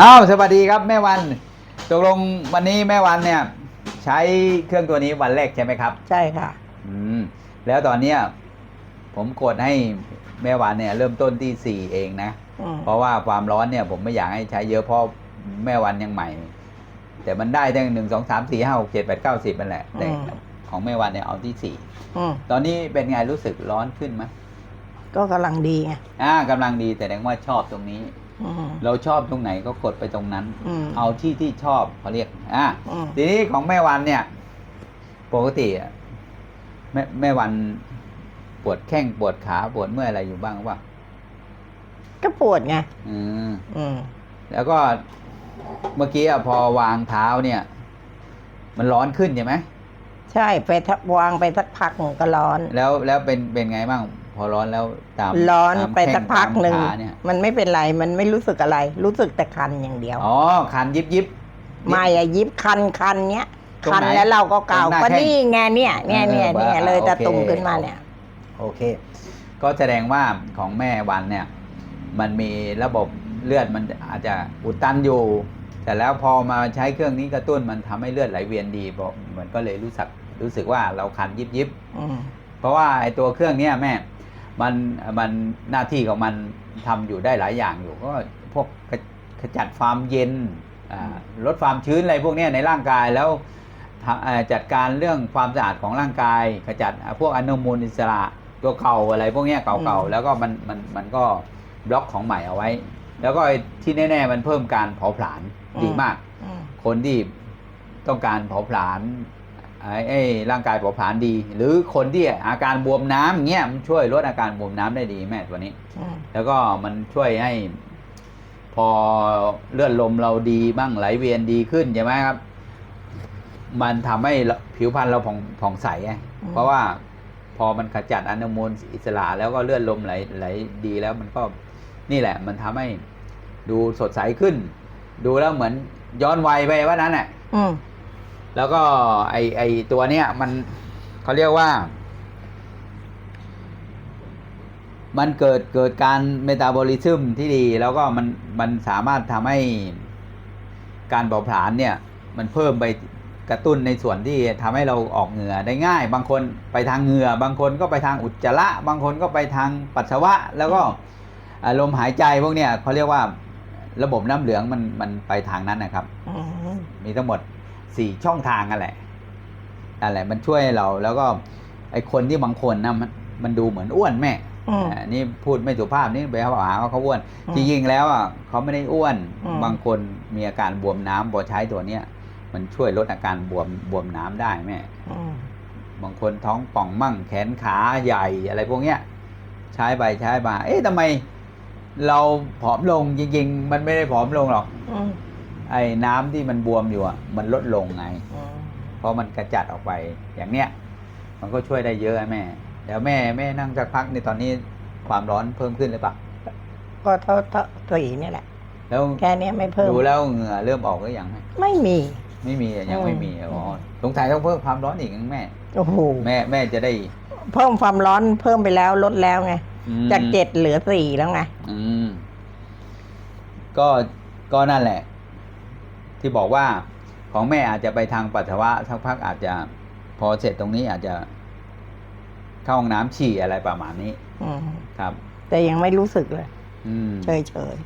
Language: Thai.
อ้าวสวัสดีครับแม่วันตกลงวันนี้แม่วันเนี่ย ใช้เครื่องตัวนี้วันแรกใช่ไหมครับ ใช่ค่ะ อืมแล้วตอนเนี้ยผมกดให้แม่วันเนี่ย เริ่มต้นที่สี่เองนะ อืมเพราะว่าความร้อนเนี่ย ผมไม่อยากให้ใช้เยอะเพราะแม่วันยังใหม่ แต่มันได้ตั้งหนึ่งสองสามสี่ห้าหกเจ็ดแปดเก้าสิบนั่นแหละแต่ของแม่วันเนี่ยเอาที่สี่อืมตอนนี้เป็นไงรู้สึกร้อนขึ้นไหมก็กำลังดีไงอ่ากำลังดีแต่แดงว่าชอบตรงนี้อืม เราชอบตรงไหนก็กดไปตรงนั้นอืมเอาที่ที่ชอบเขาเรียกอ่าอืมทีนี้ของแม่วันเนี่ย ปกติอะแม่แม่วันปวดแข้งปวดขาปวดเมื่อยอะไรอยู่บ้างว่าก็ปวดไงอืมอืมแล้วก็เมื่อกี้อะพอวางเท้าเนี่ย มันร้อนขึ้นใช่ไหมใช่ไปทักวางไปสักพักหนึ่งก็ร้อน แล้วแล้วเป็นเป็นไงบ้าง พอร้อนแล้วตามร้อนตามไปสักพักหนึ่งแข้ตามขาเนี่ยมันไม่เป็นไรมันไม่รู้สึกอะไร รู้สึกแต่คันอย่างเดียวอ๋อคันยิบยิบไม่อะยิบคันคันเนี้ยตรงคันไหนแล้วเราก็เกาตรงหน้าก็แข้งนี่ไงเนี่ยเนี่ยเนี่ยเออเนี่ยเออเลยโอเคจะตุ่มขึ้นมาเนี่ย โอเค ก็แสดงว่าของแม่วันเนี่ย มันมีระบบเลือดมันอาจจะอุดตันอยู่ แต่แล้วพอมาใช้เครื่องนี้กระตุ้นมันทำให้เลือดไหลเวียนดีบอกมันก็เลยรู้สึกรู้สึกว่าเราคันยิบยิบอืมเพราะว่าไอ้ตัวเครื่องเนี้ยแม่ มันมันหน้าที่ของมันทำอยู่ได้หลายอย่างอยู่ก็พวกขขจัดความเย็นอ่าลดความชื้นอะไรพวกเนี้ยในร่างกายแล้วทำเอ่อจัดการเรื่องความสะอาดของร่างกาย ขจัดอ่าพวกอนุมูลอิสระตัวเก่าอะไรพวกเนี้ยเก่าๆแล้วก็มันมันมันก็บล็อกของใหม่เอาไว้ แล้วก็ไอ้ที่แน่ ๆ มันเพิ่มการเผาผลาญดีมากอืมคนที่ต้องการเผาผลาญ ไอ้ไอ้ร่างกายเผาผลาญดี หรือคนที่อาการบวมน้ำอย่างเงี้ยมันช่วยลดอาการบวมน้ำได้ดีแม่ตัวนี้อืมแล้วก็มันช่วยให้ พอเลือดลมเราดีบ้างไหลเวียนดีขึ้นใช่ไหมครับ มันทำให้ผิวพรรณเราผ่องผ่องใสไงเพราะว่าพอมันขจัดอนุมูลอิสระแล้วก็เลือดลมไหลไหลดีแล้วมันก็นี่แหละ มันทำให้ดูสดใสขึ้น ดูแล้วเหมือนย้อนวัยไปว่านั้นแหละอืม แล้วก็ไอไอตัวเนี้ยมันเขาเรียกว่า มันเกิดเกิดการเมตาบอลิซึมที่ดี แล้วก็มันมันสามารถทำให้การเผาผลาญเนี่ยมันเพิ่มไปกระตุ้นในส่วนที่ทำให้เราออกเหงื่อได้ง่าย บางคนไปทางเหงื่อ บางคนก็ไปทางอุจจาระ บางคนก็ไปทางปัสสาวะ แล้วก็อารมณ์หายใจพวกเนี้ยเขาเรียกว่าระบบน้ำเหลืองมันมันไปทางนั้นนะครับอืมมีทั้งหมด สี่ช่องทางกันแหละนั่นแหละมันช่วยเราแล้วก็ไอคนที่บางคนนะมันมันดูเหมือนอ้วนแม่อืมอ่านี่พูดไม่สุภาพนี่ไปหาว่าเขาอ้วนอืมจริงๆแล้วอะเขาไม่ได้อ้วนอืมบางคนมีอาการบวมน้ำพอใช้ตัวเนี้ยมันช่วยลดอาการบวมบวมน้ำได้แม่อืมบางคนท้องป่องมั่งแขนขาใหญ่อะไรพวกเนี้ย ใช้ไปใช้มา เอ๊ะทำไม เราผอมลงจริง ๆ มันไม่ได้ผอมลงหรอกอืม ไอ้น้ำที่มันบวมอยู่อะมันลดลงไงอืมเพราะมันกระจัดออกไปอย่างเนี้ย มันก็ช่วยได้เยอะอะแม่เดี๋ยวแม่แม่นั่งสักพักในตอนนี้ความร้อนเพิ่มขึ้นหรือเปล่าก็เท่าเท่าสีนี่แหละ แล้วแค่เนี้ยไม่เพิ่มดูแล้วเหงื่อเริ่มออกหรือยังแม่ไม่มีไม่มีอะยังไม่มีอืมอ๋อสงสัยต้องเพิ่มความร้อนอีกนะแม่โอ้โหแม่แม่จะได้ เพิ่มความร้อนเพิ่มไปแล้วลดแล้วไงอืมจากเจ็ดเหลือสี่แล้วไงอืมก็ก็นั่นแหละ ที่บอกว่าของแม่อาจจะไปทางปัสสาวะสักพักอาจจะพอเสร็จตรงนี้อาจจะเข้าห้องน้ำฉี่อะไรประมาณนี้อืมครับ แต่ยังไม่รู้สึกเลย อืมเฉยเฉย